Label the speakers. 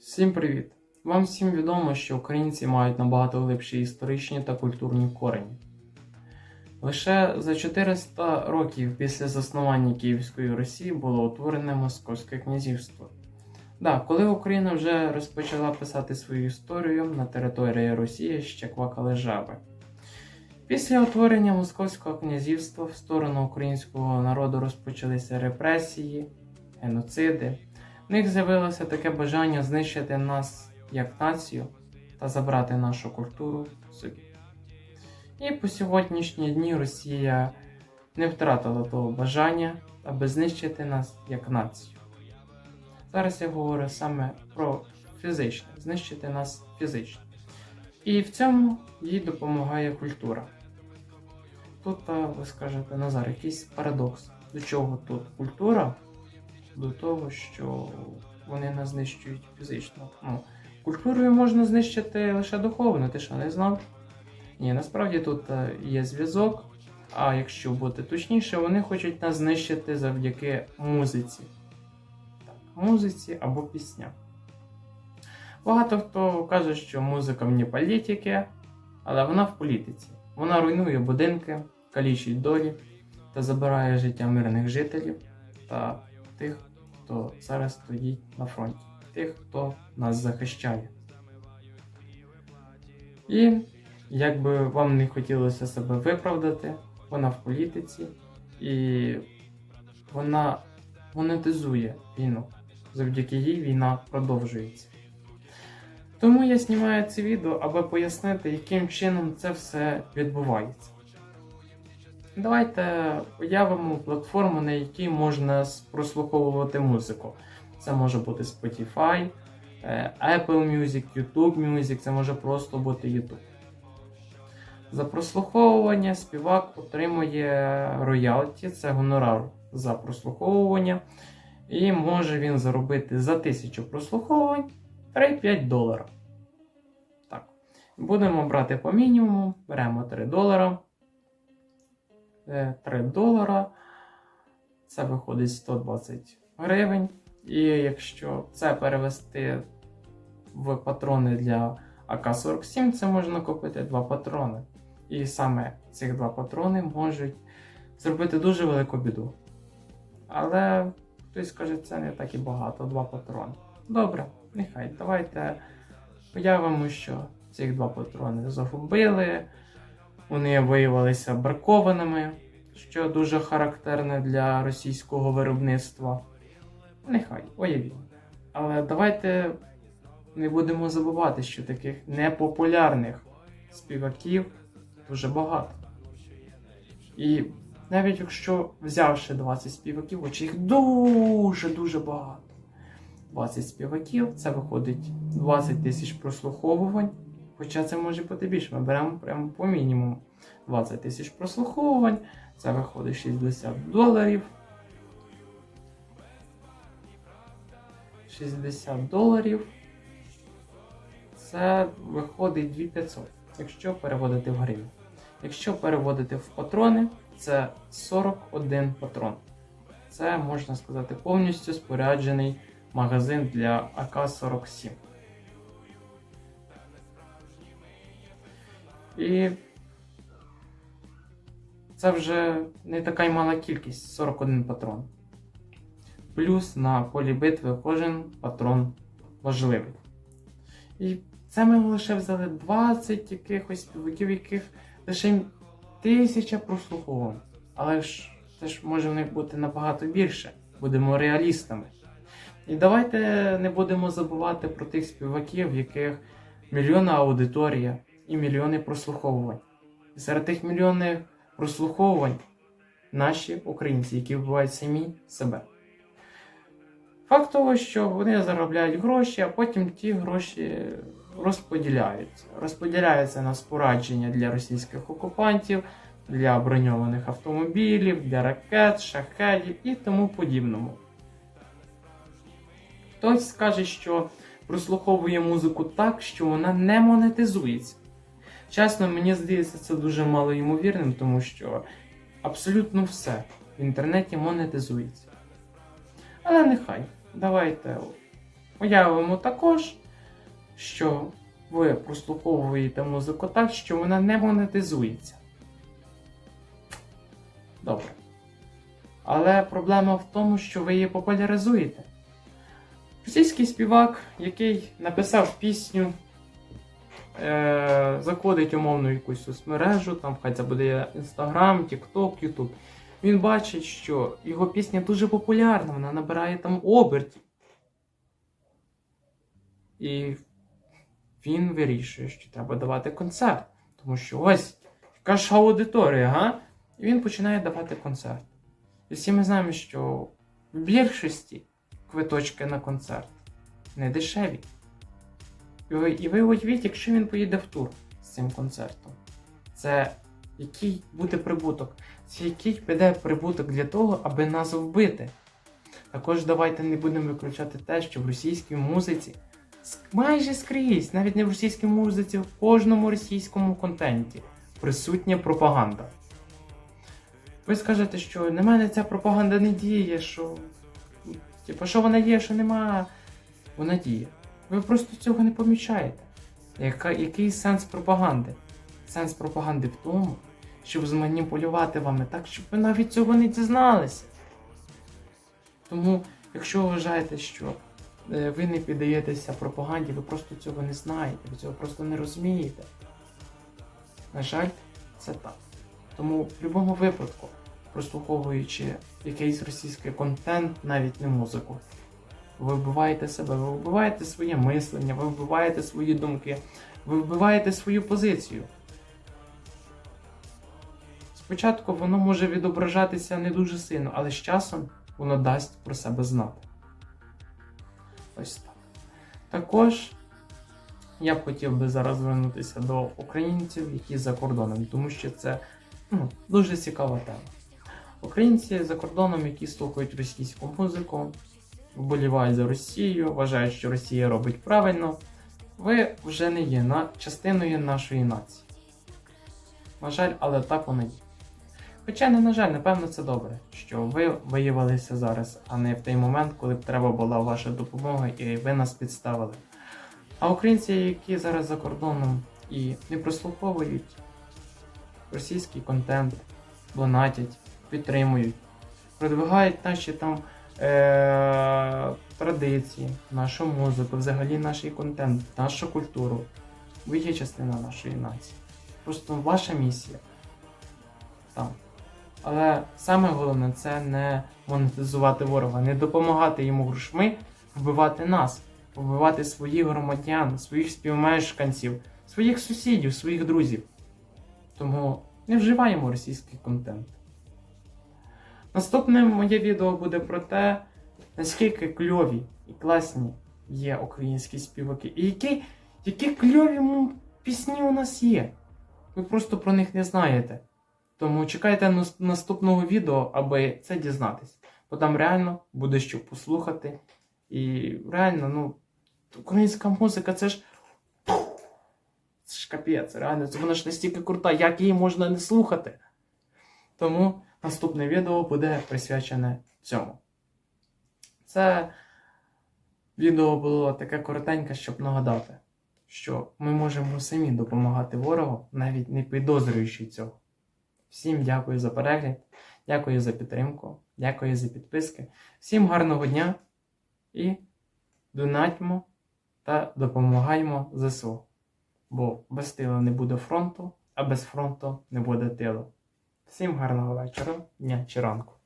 Speaker 1: Всім привіт! Вам всім відомо, що українці мають набагато глибші історичні та культурні корені. Лише за 400 років після заснування Київської Росії було утворене Московське князівство. Да, коли Україна вже розпочала писати свою історію, на території Росії ще квакали жаби. Після утворення Московського князівства в сторону українського народу розпочалися репресії, геноциди. В них з'явилося таке бажання знищити нас як націю та забрати нашу культуру собі. І по сьогоднішні дні Росія не втратила того бажання, аби знищити нас як націю. Зараз я говорю саме про фізичне, знищити нас фізично. І в цьому їй допомагає культура. Тут ви скажете, Назар, якийсь парадокс. До чого тут культура? До того, що вони нас знищують фізично. Ну, культурою можна знищити лише духовно, ти що не знав? Ні, насправді тут е, є зв'язок, а якщо бути точніше, вони хочуть нас знищити завдяки музиці. Так, музиці або пісням. Багато хто каже, що музика вне політики, але вона в політиці. Вона руйнує будинки, калічить долі та забирає життя мирних жителів та тих, хто зараз стоїть на фронті, тих, хто нас захищає. І як би вам не хотілося себе виправдати, вона в політиці і вона монетизує війну. Завдяки їй війна продовжується. Тому я знімаю це відео, аби пояснити, яким чином це все відбувається. Давайте уявимо платформу, на якій можна прослуховувати музику. Це може бути Spotify, е, Apple Music, YouTube Music, це може просто бути YouTube. За прослуховування співак отримує роялті, це гонорар за прослуховування. І може він заробити за 1000 прослуховувань 3-5 доларів. Так. Будемо брати по мінімуму, беремо 3 долара. 3 долара. Це виходить 120 гривень. І якщо це перевести в патрони для АК-47, це можна купити 2 патрони. І саме ці два патрони можуть зробити дуже велику біду. Але хтось скаже, це не так і багато, 2 патрони. Добре, нехай. Давайте уявимо, що цих два патрони загубили. Вони виявилися бракованими, що дуже характерне для російського виробництва. Нехай, уявімо. Але давайте не будемо забувати, що таких непопулярних співаків дуже багато. І навіть якщо взявши 20 співаків, хоч їх дуже-дуже багато. 20 співаків, це виходить 20 тисяч прослуховувань. Хоча це може бути більше, ми беремо прямо по мінімуму 20 тисяч прослуховувань, це виходить 60 доларів. 60 доларів. Це виходить 2500, якщо переводити в гривню. Якщо переводити в патрони, це 41 патрон. Це, можна сказати, повністю споряджений магазин для АК-47. І це вже не така й мала кількість 41 патрон. Плюс на полі битви кожен патрон важливий. І це ми лише взяли 20 якихось співаків, яких лише тисяча прослуховувань. Але ж це ж може в них бути набагато більше. Будемо реалістами. І давайте не будемо забувати про тих співаків, в яких мільйонна аудиторія і мільйони прослуховувань. Серед тих мільйонів прослуховувань наші українці, які вбивають самі себе. Факт того, що вони заробляють гроші, а потім ті гроші розподіляються. Розподіляються на спорадження для російських окупантів, для броньованих автомобілів, для ракет, шахедів і тому подібному. Хтось скаже, що прослуховує музику так, що вона не монетизується. Чесно, мені здається, це дуже мало ймовірним, тому що абсолютно все в інтернеті монетизується. Але нехай, давайте Уявимо також, що ви прослуховуєте музику так, що вона не монетизується. Добре. Але проблема в тому, що ви її популяризуєте. Російський співак, який написав пісню, е- заходить умовно якусь соцмережу, там хай це буде Інстаграм, Тікток, Ютуб. Він бачить, що його пісня дуже популярна, вона набирає там обертів. І він вирішує, що треба давати концерт. Тому що ось яка ж аудиторія, га? І він починає давати концерт. І всі ми знаємо, що в більшості квиточки на концерт не дешеві. І ви, уявіть, якщо він поїде в тур з цим концертом, це який буде прибуток? Це який піде прибуток для того, аби нас вбити? Також давайте не будемо виключати те, що в російській музиці майже скрізь, навіть не в російській музиці, в кожному російському контенті присутня пропаганда. Ви скажете, що на мене ця пропаганда не діє, що. Типу, що вона є, що нема. Вона діє. Ви просто цього не помічаєте. Яка, який сенс пропаганди? Сенс пропаганди в тому, щоб зманіпулювати вами так, щоб ви навіть цього не дізналися. Тому, якщо ви вважаєте, що е, ви не піддаєтеся пропаганді, ви просто цього не знаєте, ви цього просто не розумієте. На жаль, це так. Тому в будь-якому випадку, прослуховуючи якийсь російський контент, навіть не музику, ви вбиваєте себе, ви вбиваєте своє мислення, ви вбиваєте свої думки, ви вбиваєте свою позицію. Спочатку воно може відображатися не дуже сильно, але з часом воно дасть про себе знати. Ось так. Також я б хотів би зараз звернутися до українців, які за кордоном, тому що це ну, дуже цікава тема. Українці за кордоном, які слухають російську музику, вболівають за Росію, вважають, що Росія робить правильно, ви вже не є на, частиною нашої нації. На жаль, але так воно є. Хоча не на жаль, напевно, це добре, що ви виявилися зараз, а не в той момент, коли б треба була ваша допомога і ви нас підставили. А українці, які зараз за кордоном і не прослуховують російський контент, донатять, підтримують, продвигають наші там е- традиції, нашу музику, взагалі наш контент, нашу культуру. Ви є частина нашої нації. Просто ваша місія там. Але саме головне це не монетизувати ворога, не допомагати йому грошми вбивати нас, вбивати своїх громадян, своїх співмешканців, своїх сусідів, своїх друзів. Тому не вживаємо російський контент. Наступне моє відео буде про те, наскільки кльові і класні є українські співаки, і які, які кльові пісні у нас є. Ви просто про них не знаєте. Тому чекайте наступного відео, аби це дізнатись. Бо там реально буде що послухати. І реально, ну, українська музика це ж. Це ж капець, реально, це вона ж настільки крута, як її можна не слухати. Тому наступне відео буде присвячене цьому. Це відео було таке коротеньке, щоб нагадати, що ми можемо самі допомагати ворогу, навіть не підозрюючи цього. Всім дякую за перегляд, дякую за підтримку, дякую за підписки. Всім гарного дня і донатьмо та допомагаємо ЗСУ. Бо без тилу не буде фронту, а без фронту не буде тилу. Всім гарного вечора, дня чи ранку.